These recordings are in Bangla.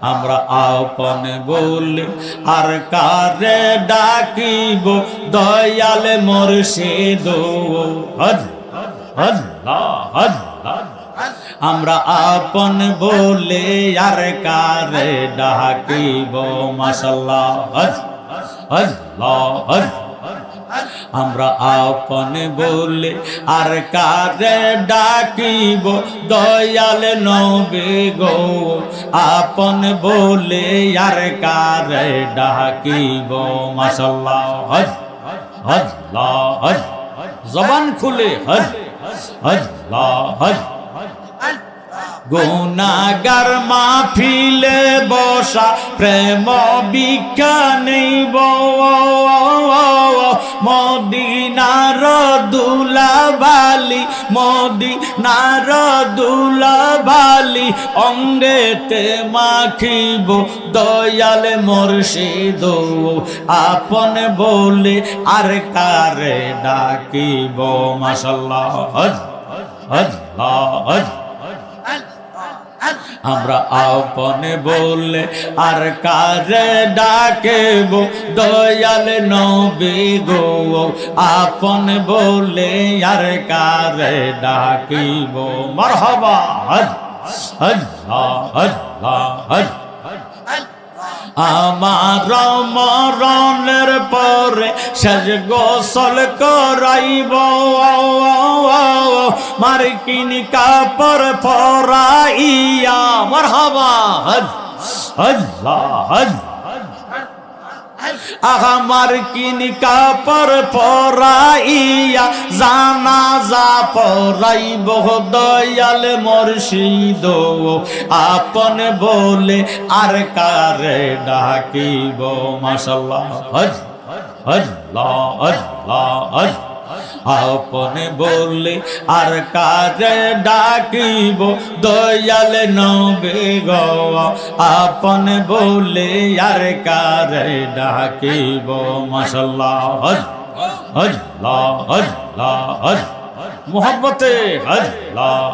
আমরা আপন বলে আর কারে ডাকিব? দয়াল মুর্শিদ। আমরা আপন বলে আর কারে ডাকিব? মাশাল্লাহ। হজ হজ হজ। আমরা আপন বলে আর কারে ডাকিব? দয়াল নবে গো, আপন বলে আর কারে ডাকিব? মাশাল্লাহ হজ হজ হজ। জবান খুলে, হজ হজ হজ। গুনাগার মাহফিলে বসা প্রেম বিজ্ঞানীব মদিনার দুলাবালি মদিনার দুলাবালি, অঙ্গেতে মাখিব দয়াল মুর্শিদ। আপন বলে আর কারে ডাকিব? মাসাল্লাহ হজ হজ হজ। আমরা আপনে বললে আর কাজে ডাকেব, দয়াল নবী গো, আপন বললে আর কাজে ডাকিব। মারহাবা, হজ হজ হজ আমার মরণের পরে সেজ গোসল করাইব। মার্কিন কাপড় পরাইয়া মার হবা হজ হজ। আমার কিন কাপড় পরাইয়া জানা যা পরাইব দয়াল মর্শিদ। আপন বলে আর কারে ডাকিব? মাসাল্লাহ হজ হজ হজ হজ। আপন বললে, আর কাজে ডাকিব দয়াল নবে গো। আপন বলে আর কাজে ডাকিব। মশাল্লাহ হজ হজ হজ হজ। মোহাম্মতে হজ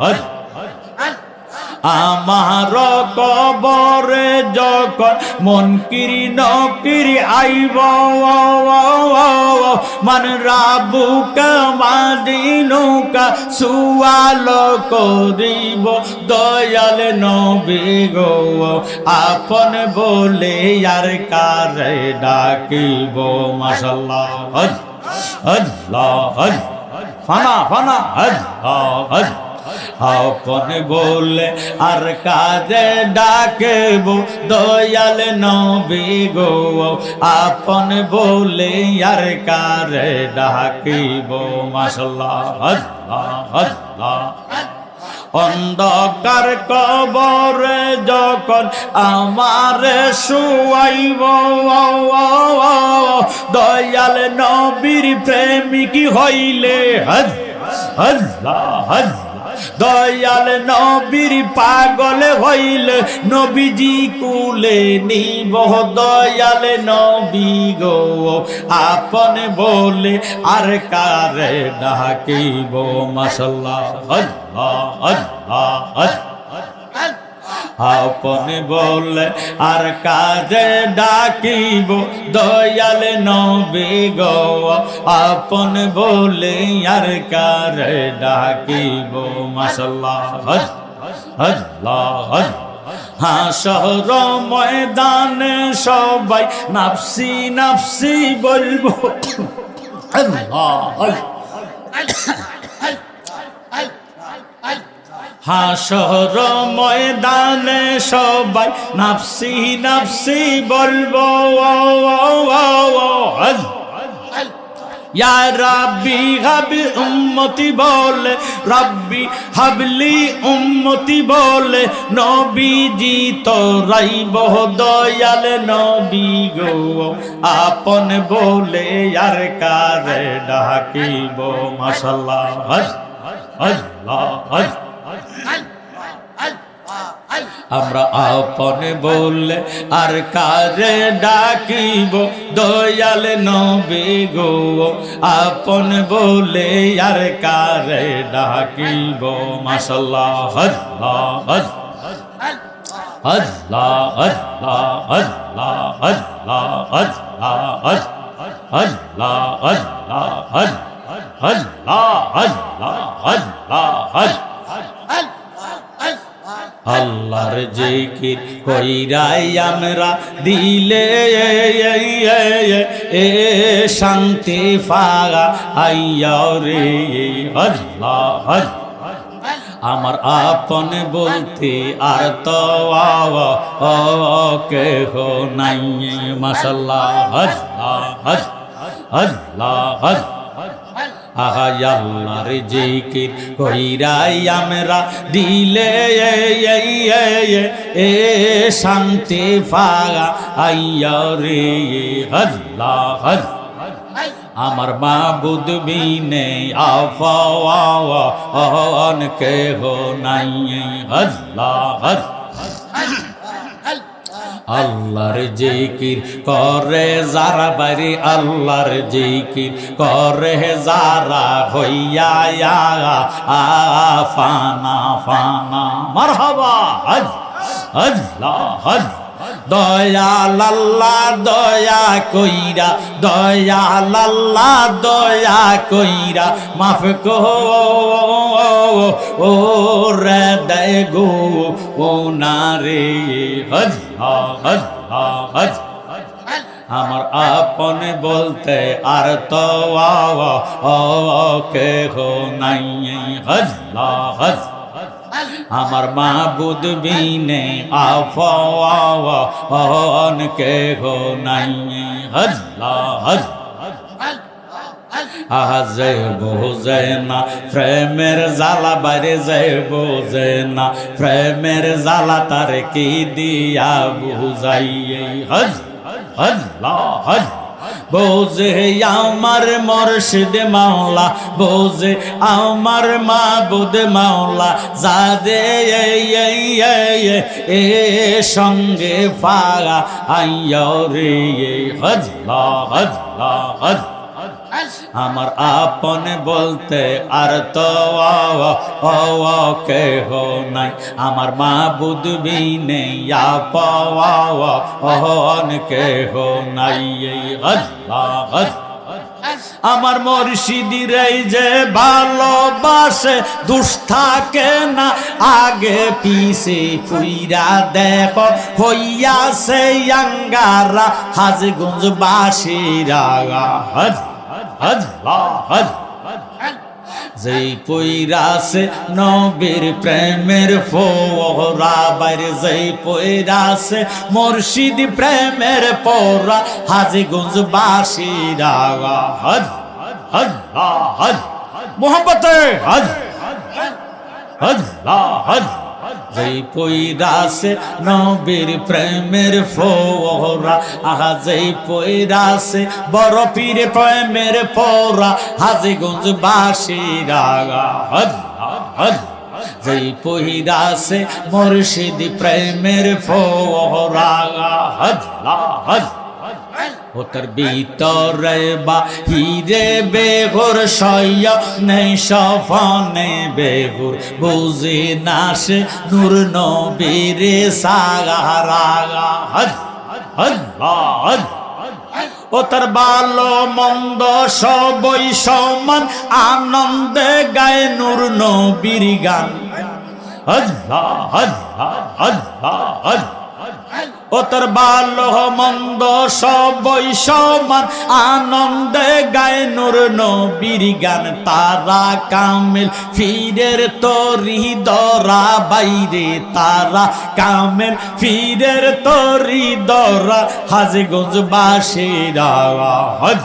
হজ। আমার কবরে যখন মনকিরি নকিরি আইব, মন রাবুকা মাদিনুকা সুয়াল করিব। দয়াল নবী গো, আপন বলে আর কারে ডাকিব? মাসাল্লাহ হজ হজ হজ। ফানা ফানা, হজ হজ। আপন বলে আর কাজে ডাকেব, দয়াল নবী গো, আপন বলে আর কারে ডাকিব। মাসাল্লাহ আল্লাহ অন্ধকার কবরে যখন আমার শুয়াইব, দয়াল নবীর প্রেমিক হইলে হজ হজ হজ। দয়াল নবীর পাগল হইল নবীজি কুলে নিব। দয়াল নবী গো, আপন বলে আর কারে ডাকিব? মাসাল্লাহ আল্লাহ আল্লাহ আল্লাহ। আপন বলে আর কাজে ডাকিব দয়াল নবী আপন বলে আর কারে ডাকিব মাসাল্লাহ হজ হজ শহর ময়দানে সবাই নাফসি নাফসি বলব। আল্লাহ হাসর ময়দানে সবাই নাফসি নাফসি বলব ইয়া রাব্বি হাবি উম্মতি বলে, রাব্বি হাবলি উম্মতি বলে, নবীজি তোরাই বহ দয়াল নবী গো। আপন বলে আর কারে ডাকিব, মাশাল্লাহ আল্লাহ হজ আমরা আপন বললে আর কারে ডাকিব দয়াল নবে গো আপন বলে আর কারে ডাকিব মাসাল্লাহ হজ হজ আল্লাহ আল্লাহ আল্লাহ আল্লাহ আল্লাহ আল্লাহ আল্লাহ আল্লাহ আল্লাহ আল্লাহ আল্লাহর জিকির কইরাই আমরা দিলে এ শান্তি ফাগা আইয়া রে। আল্লাহ আল্লাহ। আমার আপন বলতে আর তো কেহ নাই মাসাল্লাহ আল্লাহ আল্লাহ। আহাই জিকির কইরাই আমরা দিলে এ শান্তি ফাগা আইয়া রে হল্লা হল আমার মা বুধবি নেই আফ অনকে হো নাই হল্লা হল আল্লাহর জিকির করে যারা বাড়ি আল্লাহর জিকির করে যারা হইয়া ফানা ফানা মারহাবা। আল্লাহ আল্লাহ। দয়া লাল্লা দয়া কইরা দয়া লাল্লা দয়া কইরা, মাফ কো রে দে গো ও না রে হজ হজ হজ আমার আপন বলতে আর তো কে হো নাই হজ হজ আমার মাবুদ বিনে আফওয়ান কে হো নাই। হল্লা হজ আজে বোঝে না প্রেমের জ্বালা বাইরে যায় বোঝে না প্রেমের জ্বালা তার কি দিয়া বুঝাইয়ে। হজ হল্লা হজ বোঝে আমার মর্শিদ মাওলা, বোঝে আমার মা মাবুদ মাওলা, যাদে এ সঙ্গে ফাগা আইয় রে হজলা হজলা হজ আমার আপন বলতে আর তো কে হো নাই। আমার মা বুধ বিনে পাওয়ান কে হো নাই। আমার মর্শিদির এই যে ভালোবাসে দুষ্ঠাকে না। আগে পিছে ফুইরা দেখো, হইয়াছে আঙ্গারা হাজগুঞ্জ বাসিরা হজ হজ হজ। যেই পৈরাসে নবীর প্রেমের ফোরা বাইরে যেই পৈরাসে মুর্শিদ প্রেমের পোরা হাজি গুঞ্জ বাসিরা হজ হজ। হজ মোহাম্মতে হজ হজ হজ। যেই পৈরাসে নবীর প্রেমের ফোরা আহা, যেই পৈরাসে বড় পীর প্রেমের পোরা হাজিগঞ্জ বাসিরা হজ হজ যেই পহিরাসে মুর্শিদ প্রেমের ফোরা হজ হজ ওটার ভিতরে বা হিরে বেঘর সয় নেই সফনে বেঘর বুঝে নাসে নূর নবীরে সাগারাগা হজ হজ ও তার ভালো মন্দ সবই সমান, আনন্দে গায়ে নূর নবীর গান। হজ হজ হজ হজ ও তোর মন্দ সবই সমান আনন্দে গায়ে নূর নবীর গান, তারা কামেল, ফিরের তরি দরা বাইরে, তারা কামেল, ফিরের তরি দরা হাজে গঞ্জ বাসেরা হজ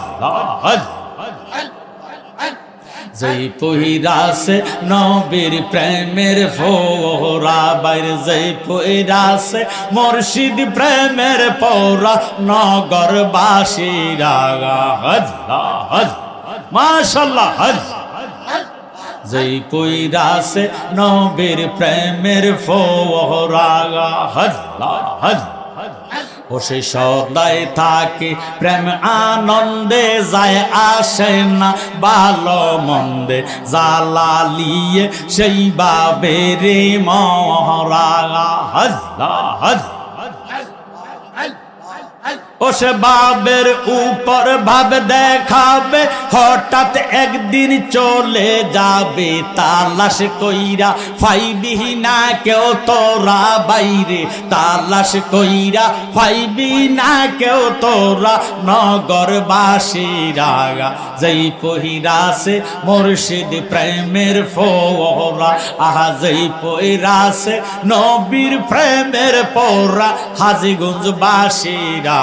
হজ যেই পহিরাসে নবীর প্রেমের ফোরা, বাইরে যেই পহিরাসে মুর্শিদ প্রেমের পৌরা নগর বাসীরা হজ হজ, মাশাল্লাহ, হজ। যেই পইরাসে নবীর প্রেমের ফোরা, হজ হজ। ও সে সদাই থাকে, প্রেম আনন্দে যায় আসে না, ভালো মন্দে জালালিয়ে সেই বাবেরে মহরা হজ হজ ও সে বাবের উপর ভাব দেখাবে, হঠাৎ একদিন চলে যাবে, তালাশ কইরা ফাইবি না কেউ তোরা বাইরে? তালাশ কইরা, ফাইবি না কেউ তোরা নগর বাসীরা যেই পহিরাসে মুর্শিদ প্রেমের ফোরা আহা যেই পহিরাসে নবীর প্রেমের পোরা হাজিগঞ্জ বাসীরা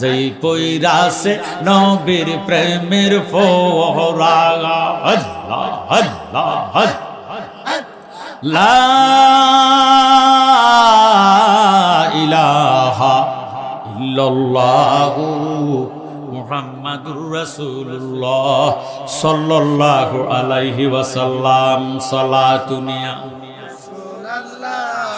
যেই পৈরাসে নবীর প্রেমের ফোরা হল্লা হল্লা হজ লা ইলাহা ইল্লাল্লাহু মুহাম্মাদুর রাসূলুল্লাহ সাল্লাল্লাহু আলাইহি ওয়াসাল্লাম সালাতুনিয়া